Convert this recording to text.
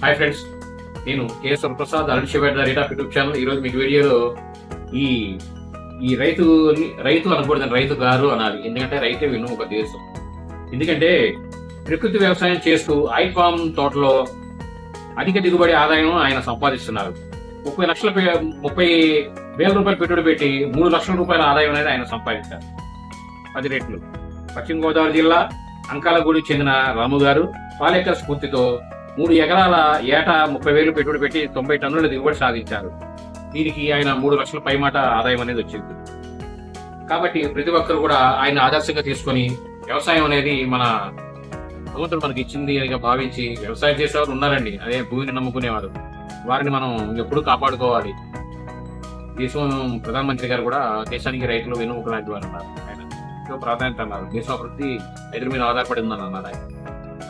Hi friends నేను KS Prasad Alakshipeta రేట్ of YouTube channel ఈరోజు మీకు వీడియోలో ఈ ఈ రైతుని రైతు అనకూడదని రైతు గారు అనాలి. ఎందుకంటే రైతే విను ఒక దేశం. ఎందుకంటే ప్రకృతి వ్యవసాయం చేస్తూ ఐఫామ్ తోటలో అధిక దిగుబడి ఆదాయం ఆయన సంపాదిస్తున్నారు. ముప్పై లక్షల ముప్పై వేల రూపాయలు పెట్టుబడి పెట్టి మూడు లక్షల రూపాయల ఆదాయం అనేది ఆయన సంపాదించారు. పది రెట్లు. పశ్చిమ గోదావరి జిల్లా అంకాలగూడికి చెందిన రాము గారు పాలేకర్ స్ఫూర్తితో మూడు ఎకరాల ఏటా ముప్పై వేలు పెట్టుబడి పెట్టి తొంభై టన్నుల దిగుబడి సాధించారు. దీనికి ఆయన మూడు లక్షల పైమాట ఆదాయం అనేది వచ్చింది. కాబట్టి ప్రతి ఒక్కరు కూడా ఆయన ఆదర్శంగా తీసుకొని వ్యవసాయం అనేది మన భగవంతుడు మనకి ఇచ్చింది అని భావించి వ్యవసాయం చేసేవారు ఉన్నారండి. అదే భూమిని నమ్ముకునేవారు. వారిని మనం ఎప్పుడూ కాపాడుకోవాలి. దేశం ప్రధానమంత్రి గారు కూడా దేశానికి రైతులు వెనుముక లాంటి వారు అన్నారు ఆయన ఎంతో ప్రాధాన్యత అన్నారు. దేశ అభివృద్ధి రైతుల మీద ఆధారపడిందని అన్నారు ఆయన.